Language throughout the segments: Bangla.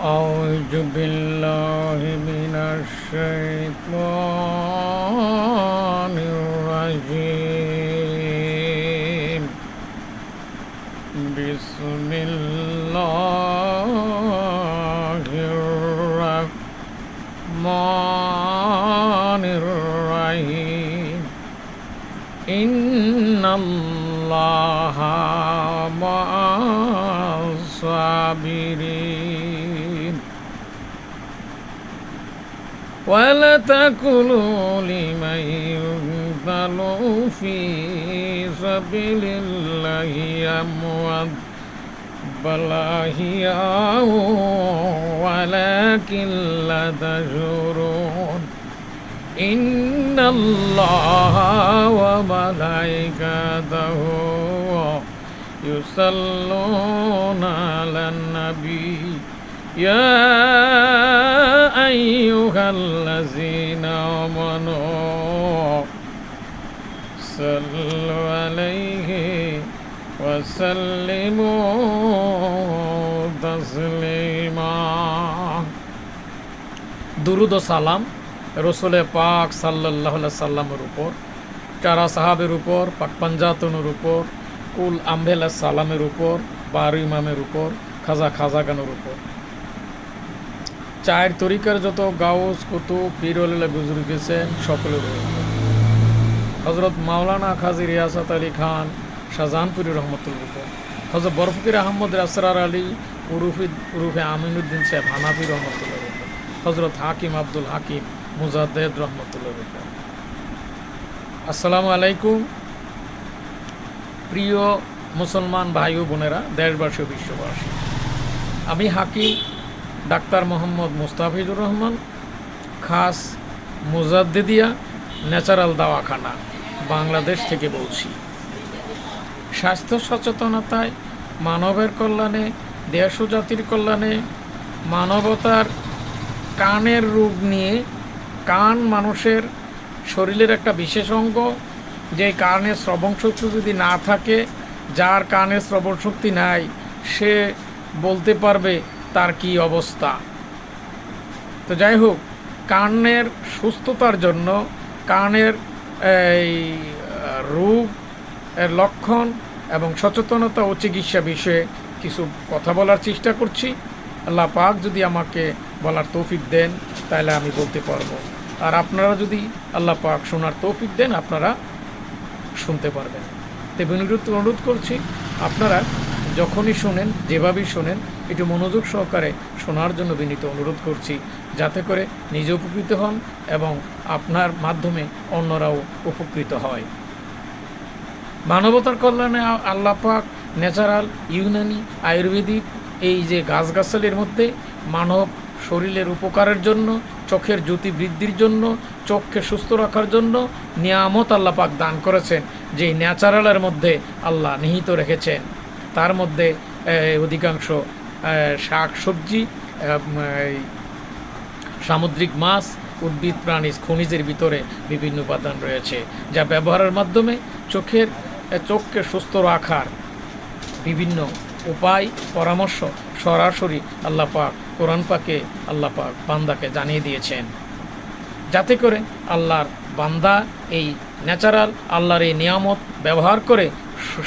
أعوذ بالله من الشيطان الرجيم بسم الله الرحمن الرحيم إن الله مع الصابرين ولا تقولوا لمن يقتل في سبيل الله أموات بل أحياء ولكن لا تشعرون. إن الله وملائكته يصلون على النبي. يا أيها الذين آمنوا صلوا عليه وسلموا تسليما দুরুদ ও সালাম রসুলে পাক সাল্লাহ সাল্লামের উপর চারা সাহাবের উপর পাক পাঞ্জাতনের উপর কুল আম্বেলা সালামের উপর বারু ইমামের উপর খাজা খাজা গানের উপর চায়ের তরিকার যত গাউস, কুতুব পীরুল্লাহ গুজর গেছেন, সকলের হজরত মাওলানা খাজি রিয়াসত আলী খান শাহজাহানপুরি রহমতুল্লাহ হজরত বরফকির আহমদ রাসরার আলী উরুফি, উরুফে আমিনুদ্দিন সাহেব হানাফি রহমতুল্লাহ হজরত হাকিম আব্দুল হাকিম মুজাদ্দেদ রহমতুল্লাহ আসসালামু আলাইকুম। প্রিয় মুসলমান ভাই ও বোনেরা, দেশবাসী বিশ্ববাসী। আমি হাকিম ডাক্তার মোহাম্মদ মুস্তাফিজুর রহমান, খাস মুজাদ্দিদিয়া, ন্যাচারাল দাওয়াখানা, বাংলাদেশ থেকে বলছি। স্বাস্থ্য সচেতনতায়, মানবের কল্যাণে, দেশ ও জাতির কল্যাণে, মানবতার কানের রোগ নিয়ে কান মানুষের শরীরের একটা বিশেষ অঙ্গ যে কানে শ্রবণ শক্তি যদি না থাকে, যার কানে শ্রবণ শক্তি নাই, সে বলতে পারবে তার কি অবস্থা? তো যাই হোক কানের সুস্থতার জন্য কানের এই রোগ এর লক্ষণ এবং সচেতনতা ও চিকিৎসা বিষয়ে কিছু কথা বলার চেষ্টা করছি। আল্লাহ পাক যদি আমাকে বলার তৌফিক দেন, তাহলে আমি বলতে পারব। আর আপনারা যদি আল্লাহ পাক শোনার তৌফিক দেন, আপনারা শুনতে পারবেন। তো অনুরোধ অনুরোধ করছি, আপনারা যখনই শোনেন, যেভাবেই শোনেন, একটু মনোযোগ সহকারে শোনার জন্য বিনীত অনুরোধ করছি, যাতে করে নিজে উপকৃত হন এবং আপনার মাধ্যমে অন্যরাও উপকৃত হয়। মানবতার কল্যাণে আ- আল্লাহ পাক ন্যাচারাল, ইউনানি, আয়ুর্বেদিক, এই যে গাছগাছালির মধ্যে মানব শরীরের উপকারের জন্য, চোখের জ্যোতি বৃদ্ধির জন্য, চোখকে সুস্থ রাখার জন্য নিয়ামত আল্লাহ পাক দান করেছেন, যেই ন্যাচারালের মধ্যে আল্লাহ নিহিত রেখেছেন। তার মধ্যে অধিকাংশ শাক সবজি সামুদ্রিক মাছ, উদ্ভিদ, প্রাণী, খনিজের ভিতরে বিভিন্ন উপাদান রয়েছে, যা ব্যবহারের মাধ্যমে চোখের চোখকে সুস্থ রাখার বিভিন্ন উপায়, পরামর্শ সরাসরি আল্লাহ পাক, কোরআন পাকে আল্লাহ পাক বান্দাকে জানিয়ে দিয়েছেন। যাতে করে আল্লাহর বান্দা এই ন্যাচারাল, আল্লাহর এই নিয়ামত ব্যবহার করে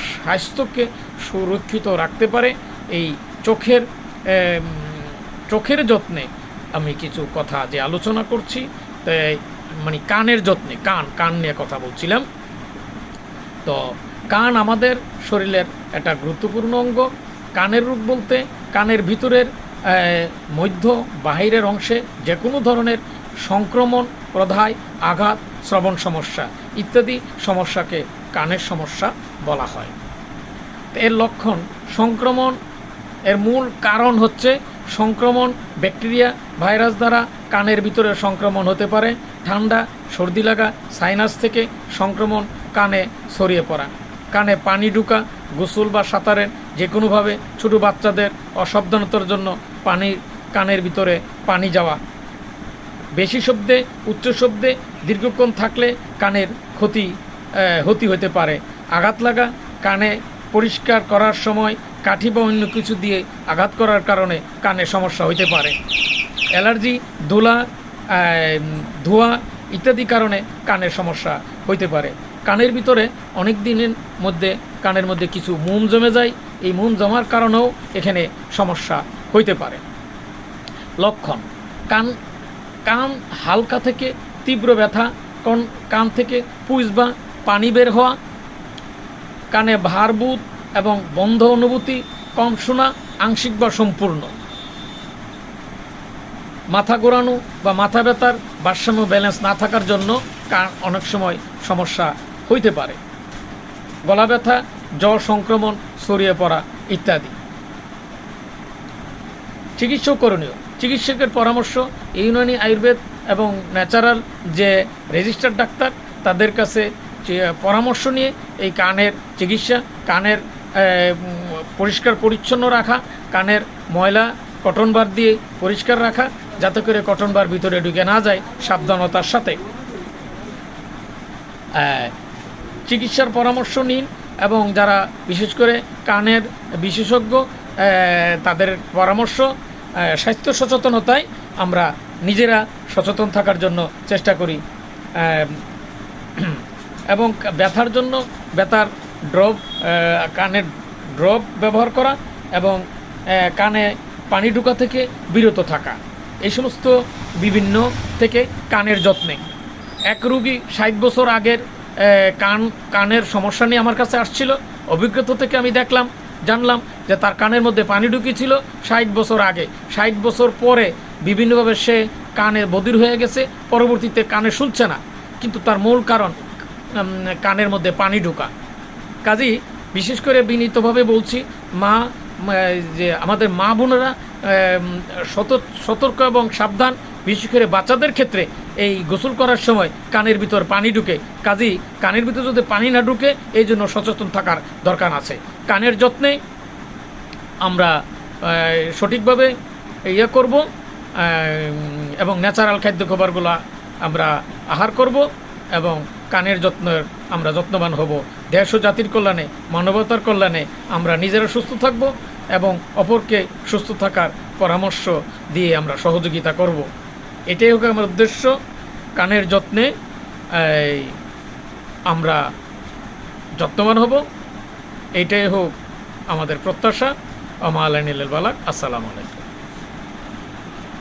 স্বাস্থ্যকে সুরক্ষিত রাখতে পারে। এই চোখের চোখের যত্নে আমি কিছু কথা যে আলোচনা করছি, তাই মানে কানের যত্নে, কান কান নিয়ে কথা বলছিলাম। তো কান আমাদের শরীরের একটা গুরুত্বপূর্ণ অঙ্গ। কানের রোগ বলতে কানের ভিতরের মধ্য বাহিরের অংশে যে কোনো ধরনের সংক্রমণ প্রধায় আঘাত, শ্রবণ সমস্যা ইত্যাদি সমস্যাকে কানের সমস্যা বলা হয়। এর লক্ষণ সংক্রমণ। এর মূল কারণ হচ্ছে সংক্রমণ, ব্যাকটেরিয়া, ভাইরাস দ্বারা কানের ভিতরে সংক্রমণ হতে পারে, ঠান্ডা, সর্দি লাগা, সাইনাস থেকে সংক্রমণ, কানে ছড়িয়ে পড়া। কানে পানি ঢুকা, গোসল বা সাঁতারের যে কোনোভাবে ছোটো বাচ্চাদের অসাবধানতার জন্য পানি, কানের ভিতরে পানি যাওয়া। বেশি শব্দে, উচ্চ শব্দে দীর্ঘক্ষণ থাকলে কানের ক্ষতি ক্ষতি হতে পারে। আঘাত লাগা, কানে পরিষ্কার করার সময় কাঠি বা অন্য কিছু দিয়ে আঘাত করার কারণে কানে সমস্যা হইতে পারে। অ্যালার্জি ধুলা ধোঁয়া ইত্যাদি কারণে কানের সমস্যা হইতে পারে। কানের ভিতরে অনেক দিনের মধ্যে, কানের মধ্যে কিছু মোম জমে যায়। এই মোম জমার কারণেও এখানে সমস্যা হইতে পারে। লক্ষণ, কান কান হালকা থেকে তীব্র ব্যথা, কন, কান থেকে পুইস বা পানি বের হওয়া কানে ভারবুত এবং বন্ধ অনুভূতি, কম শোনা, আংশিক বা সম্পূর্ণ। মাথা ঘোরানো বা মাথা ব্যথার ভারসাম্য ব্যালেন্স না থাকার জন্য কান অনেক সময় সমস্যা হইতে পারে। গলা ব্যথা, জ্বর সংক্রমণ, ছড়িয়ে পড়া ইত্যাদি। চিকিৎসক করণীয়। চিকিৎসকের পরামর্শ, ইউনানি আয়ুর্বেদ এবং ন্যাচারাল যে রেজিস্টার ডাক্তার, তাদের কাছে পরামর্শ নিয়ে এই কানের চিকিৎসা, কানের পরিষ্কার পরিচ্ছন্ন রাখা, কানের ময়লা, কটন বার দিয়ে পরিষ্কার রাখা, যাতে করে কটন বার ভিতরে ঢুকে না যায় সাবধানতার সাথে। চিকিৎসার পরামর্শ নিন এবং যারা বিশেষ করে কানের বিশেষজ্ঞ তাদের পরামর্শ স্বাস্থ্য সচেতনতায় আমরা নিজেরা সচেতন থাকার জন্য চেষ্টা করি। এবং ব্যথার জন্য ব্যথার ড্রপ কানের ড্রপ ব্যবহার করা এবং কানে পানি ঢোকা থেকে বিরত থাকা। এই সমস্ত বিভিন্ন থেকে কানের যত্নে। এক রুগী ষাট বছর আগের কান, কানের সমস্যা নিয়ে আমার কাছে আসছিল। অভিজ্ঞতা থেকে আমি দেখলাম, জানলাম যে তার কানের মধ্যে পানি ঢুকেছিল ষাট বছর আগে। ষাট বছর পরে বিভিন্নভাবে সে কানে বদির হয়ে গেছে, পরবর্তীতে কানে শুনছে না। কিন্তু তার মূল কারণ কানের মধ্যে পানি ঢোকা। কাজেই বিশেষ করে বিনীতভাবে বলছি, মা যে আমাদের মা বোনেরা সতর্ক এবং সাবধান, বিশেষ করে বাচ্চাদের ক্ষেত্রে এই গোসল করার সময় কানের ভিতর পানি ঢুকে। কাজেই কানের ভিতর যদি পানি না ঢুকে, এই জন্য সচেতন থাকার দরকার আছে। কানের যত্নে আমরা সঠিকভাবে ইয়ে করব এবং ন্যাচারাল খাদ্য খাবারগুলো আমরা আহার করব এবং কানের যত্নের আমরা যত্নবান হব। দেশ ও জাতির কল্যাণে, মানবতার কল্যাণে আমরা নিজেরা সুস্থ থাকব এবং অপরকে সুস্থ থাকার পরামর্শ দিয়ে আমরা সহযোগিতা করব। এটাই হোক আমার উদ্দেশ্য। কানের যত্নে আমরা যত্নবান হব। এইটাই হোক আমাদের প্রত্যাশা। আমা আলাইনিল বালাক। আসসালামু আলাইকুম।